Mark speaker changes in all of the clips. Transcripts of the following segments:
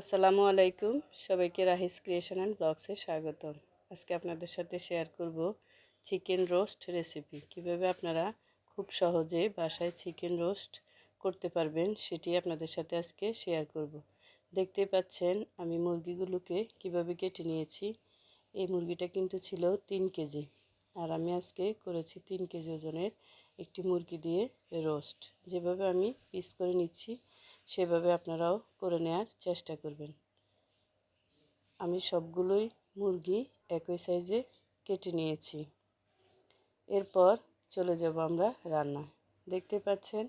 Speaker 1: আসসালামু আলাইকুম। সবাইকে রাহিস ক্রিয়েশন অ্যান্ড ব্লগসে স্বাগতম। আজকে আপনাদের সাথে শেয়ার করব চিকেন রোস্ট রেসিপি। কীভাবে আপনারা খুব সহজে বাসায় চিকেন রোস্ট করতে পারবেন সেটি আপনাদের সাথে আজকে শেয়ার করব। দেখতে পাচ্ছেন আমি মুরগিগুলোকে কীভাবে কেটে নিয়েছি। এই মুরগিটা কিন্তু ছিল তিন কেজি। আর আমি আজকে করেছি তিন কেজি ওজনের একটি মুরগি দিয়ে রোস্ট। যেভাবে আমি পিস করে নিচ্ছি সেভাবে আপনারাও করে নেওয়ার চেষ্টা করবেন। আমি সবগুলোই মুরগি একই সাইজে কেটে নিয়েছি। এরপর চলে যাব আমরা রান্না দেখতে পাচ্ছেন,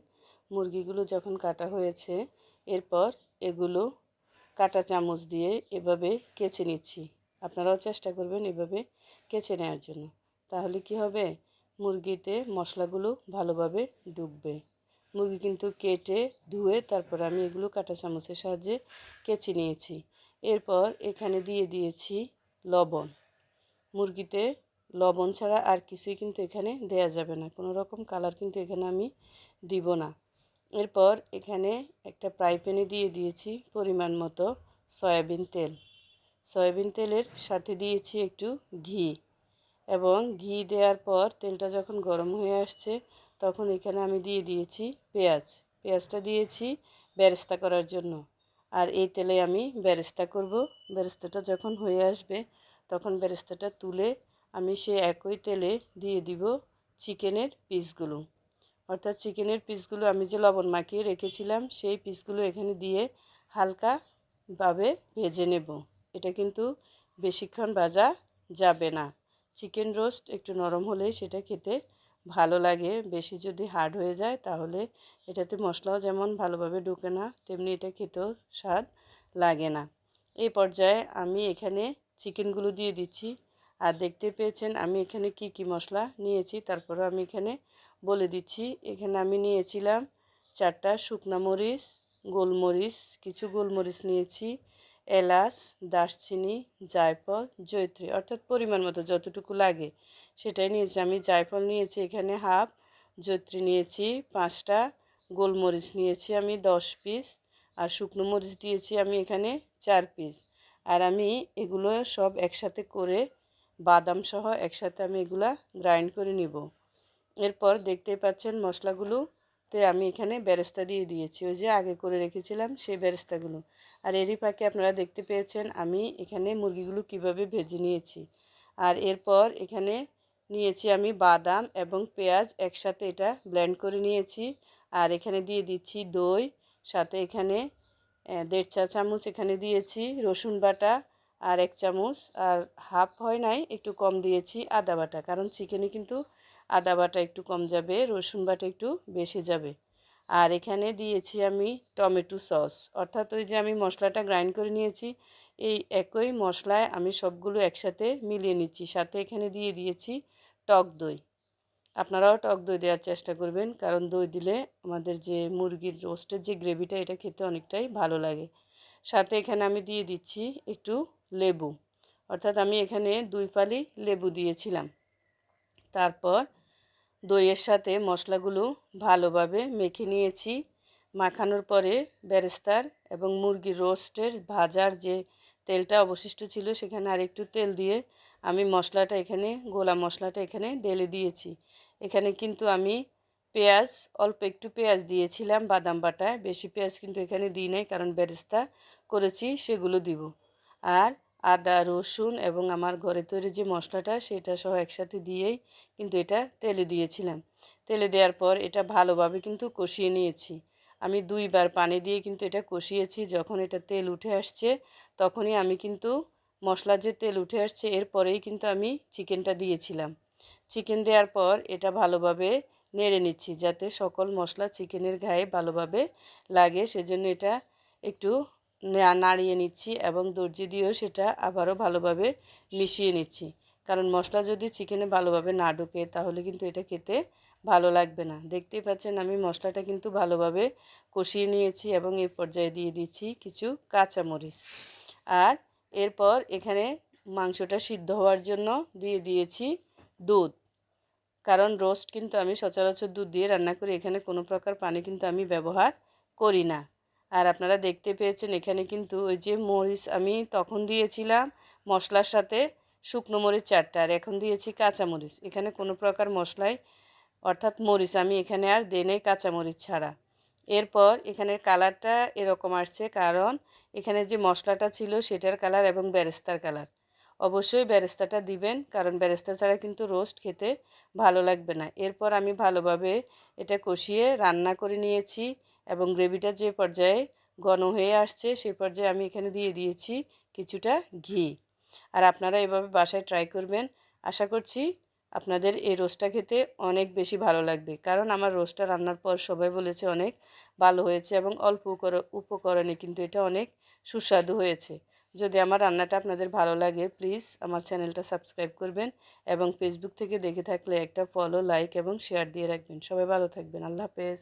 Speaker 1: মুরগিগুলো যখন কাটা হয়েছে, এরপর এগুলো কাটা চামচ দিয়ে এভাবে কেচে নিচ্ছি। আপনারাও চেষ্টা করবেন এভাবে কেচে নেওয়ার জন্য। তাহলে কি হবে? মুরগিতে মশলাগুলো ভালোভাবে ডুববে। মুরগি কিন্তু কেটে ধুয়ে তারপর আমি এগুলো কাঁটা চামচের সাহায্যে কেচে নিয়েছি। এরপর এখানে দিয়ে দিয়েছি লবণ। মুরগিতে লবণ ছাড়া আর কিছুই কিন্তু এখানে দেয়া যাবে না। কোনো রকম কালার কিন্তু এখানে আমি দিব না। এরপর এখানে একটা ফ্রাই প্যানে দিয়ে দিয়েছি পরিমাণ মতো সয়াবিন তেল। সয়াবিন তেলের সাথে দিয়েছি একটু ঘি। এবং ঘি দেওয়ার পর তেলটা যখন গরম হয়ে আসছে তখন এখানে আমি দিয়ে দিয়েছি পেঁয়াজ। পেঁয়াজটা দিয়েছি ব্যারেস্তা করার জন্য। আর এই তেলে আমি ব্যারেস্তা করব। বেরেস্তাটা যখন হয়ে আসবে, তখন ব্যারেস্তাটা তুলে আমি সে একই তেলে দিয়ে দিব চিকেনের পিসগুলো। অর্থাৎ চিকেনের পিসগুলো আমি যে লবণ মাখিয়ে রেখেছিলাম, সেই পিসগুলো এখানে দিয়ে হালকাভাবে ভেজে নেব। এটা কিন্তু বেশিক্ষণ ভাজা যাবে না। চিকেন রোস্ট একটু নরম হলেই সেটা খেতে ভালো লাগে। বেশি যদি হার্ড হয়ে যায় তাহলে এটাতে মশলাও যেমন ভালোভাবে ঢুকে না, তেমনি এটা খেতেও স্বাদ লাগে না। এই পর্যায়ে আমি এখানে চিকেনগুলো দিয়ে দিচ্ছি। আর দেখতে পেয়েছেন আমি এখানে কি কি মশলা নিয়েছি তারপরে আমি এখানে বলে দিচ্ছি। এখানে আমি নিয়েছিলাম চারটা শুকনা মরিচ, গোলমরিচ, কিছু গোলমরিচ নিয়েছি। এলাচ, দারচিনি, জায়ফল জৈত্রী অর্থাৎ পরিমাণ মতো যতটুকু লাগে সেটাই নিয়েছি। আমি জায়ফল নিয়েছি এখানে হাফ জৈত্রী নিয়েছি পাঁচটা, গোলমরিচ নিয়েছি আমি দশ পিস, আর শুকনো মরিচ দিয়েছি আমি এখানে চার পিস। আর আমি এগুলো সব একসাথে করে বাদাম সহ একসাথে আমি এগুলা গ্রাইন্ড করে নিব। এরপর দেখতেই পাচ্ছেন মশলাগুলো তো আমি এখানে বেরেস্তা দিয়ে দিয়েছি। ওই যে আগে করে রেখেছিলাম সেই বেরেস্তাগুলো আর এরই পাকে আপনারা দেখতে পেয়েছেন আমি এখানে মুরগিগুলো কীভাবে ভেজে নিয়েছি। আর এরপর এখানে নিয়েছি আমি বাদাম এবং পেঁয়াজ একসাথে এটা ব্লেন্ড করে নিয়েছি। আর এখানে দিয়ে দিচ্ছি দই, সাথে এখানে দেড় চা চামচ এখানে দিয়েছি রসুন বাটা আর এক চামচ। আর হাফ হয় নাই, একটু কম দিয়েছি আদা বাটা। কারণ চিকেনে কিন্তু আদা বাটা একটু কম যাবে, রসুন বাটা একটু বেশি যাবে। আর এখানে দিয়েছি আমি টমেটো সস। অর্থাৎ ওই যে আমি মশলাটা গ্রাইন্ড করে নিয়েছি, এই একই মশলায় আমি সবগুলো একসাথে মিলিয়ে নিচ্ছি। সাথে এখানে দিয়ে দিয়েছি টক দই। আপনারাও টক দই দেওয়ার চেষ্টা করবেন, কারণ দই দিলে আমাদের যে মুরগির রোস্টের যে গ্রেভিটা, এটা খেতে অনেকটাই ভালো লাগে। সাথে এখানে আমি দিয়ে দিচ্ছি একটু লেবু। অর্থাৎ আমি এখানে দুই ফালি লেবু দিয়েছিলাম। তারপর দইয়ের সাথে মশলাগুলো ভালোভাবে মেখে নিয়েছি। মাখানোর পরে বেরেস্তার এবং মুরগির রোস্টের ভাজার যে তেলটা অবশিষ্ট ছিল, সেখানে আর একটু তেল দিয়ে আমি মশলাটা এখানে, গোলা মশলাটা এখানে ঢেলে দিয়েছি। এখানে কিন্তু আমি পেঁয়াজ, অল্প একটু পেঁয়াজ দিয়েছিলাম, বাদাম বাটায় বেশি পেঁয়াজ কিন্তু এখানে দিই নাই, কারণ বেরেস্তা করেছি, সেগুলো দিব। আর আদা, রসুন এবং আমার ঘরে তৈরি যে মশলাটা, সেটা সহ একসাথে দিয়েই কিন্তু এটা তেলে দিয়েছিলাম। তেলে দেওয়ার পর এটা ভালোভাবে কিন্তু কষিয়ে নিয়েছি। আমি দুইবার পানি দিয়ে কিন্তু এটা কষিয়েছি, যখন এটা তেল উঠে আসছে, তখনই আমি কিন্তু মশলা যে তেল উঠে আসছে এরপরেই কিন্তু আমি চিকেনটা দিয়েছিলাম। চিকেন দেওয়ার পর এটা ভালোভাবে নেড়ে নিচ্ছি, যাতে সকল মশলা চিকেনের গায়ে ভালোভাবে লাগে, সেজন্য এটা একটু নাড়িয়ে নিচ্ছি এবং দর্জি দিয়েও সেটা আবারও ভালোভাবে মিশিয়ে নিচ্ছি। কারণ মশলা যদি চিকেনে ভালোভাবে না ঢোকে, তাহলে কিন্তু এটা খেতে ভালো লাগবে না। দেখতেই পাচ্ছেন আমি মশলাটা কিন্তু ভালোভাবে কষিয়ে নিয়েছি এবং এই পর্যায়ে দিয়ে দিচ্ছি কিছু কাঁচামরিচ। আর এরপর এখানে মাংসটা সিদ্ধ হওয়ার জন্য দিয়ে দিয়েছি দুধ। কারণ রোস্ট কিন্তু আমি সচরাচর দুধ দিয়ে রান্না করি, এখানে কোনো প্রকার পানি কিন্তু আমি ব্যবহার করি না। আর আপনারা দেখতে পেয়েছেন এখানে কিন্তু ওই যে মরিচ আমি তখন দিয়েছিলাম মশলার সাথে শুকনো মরিচ চারটা, আর এখন দিয়েছি কাঁচা মরিচ। এখানে কোনো প্রকার মশলাই, অর্থাৎ মরিচ আমি এখানে আর দেনে কাঁচা মরিচ ছাড়া। এরপর এখানের কালারটা এরকম আসছে কারণ এখানে যে মশলাটা ছিল সেটার কালার এবং ব্যারেস্তার কালার। অবশ্যই বেরেস্তাটা দিবেন, কারণ ব্যারেস্তা ছাড়া কিন্তু রোস্ট খেতে ভালো লাগবে না। এরপর আমি ভালোভাবে এটা কষিয়ে রান্না করে নিয়েছি। এবং গ্রেভিটা যে পর্যায়ে ঘন হয়ে আসছে সেই পর্যায়ে আমি এখানে দিয়ে দিয়েছি কিছুটা ঘি। আর আপনারা এভাবে বাসায় ট্রাই করবেন। আশা করছি আপনাদের এই রোস্টটা খেতে অনেক বেশি ভালো লাগবে। কারণ আমার রোস্টটা রান্নার পর সবাই বলেছে অনেক ভালো হয়েছে এবং অল্প উপকরণে কিন্তু এটা অনেক সুস্বাদু হয়েছে। যদি আমার রান্নাটা আপনাদের ভালো লাগে প্লিজ আমার চ্যানেলটা সাবস্ক্রাইব করবেন এবং ফেসবুক থেকে দেখে থাকলে একটা ফলো লাইক এবং শেয়ার দিয়ে রাখবেন। সবাই ভালো থাকবেন। আল্লাহ হাফেজ।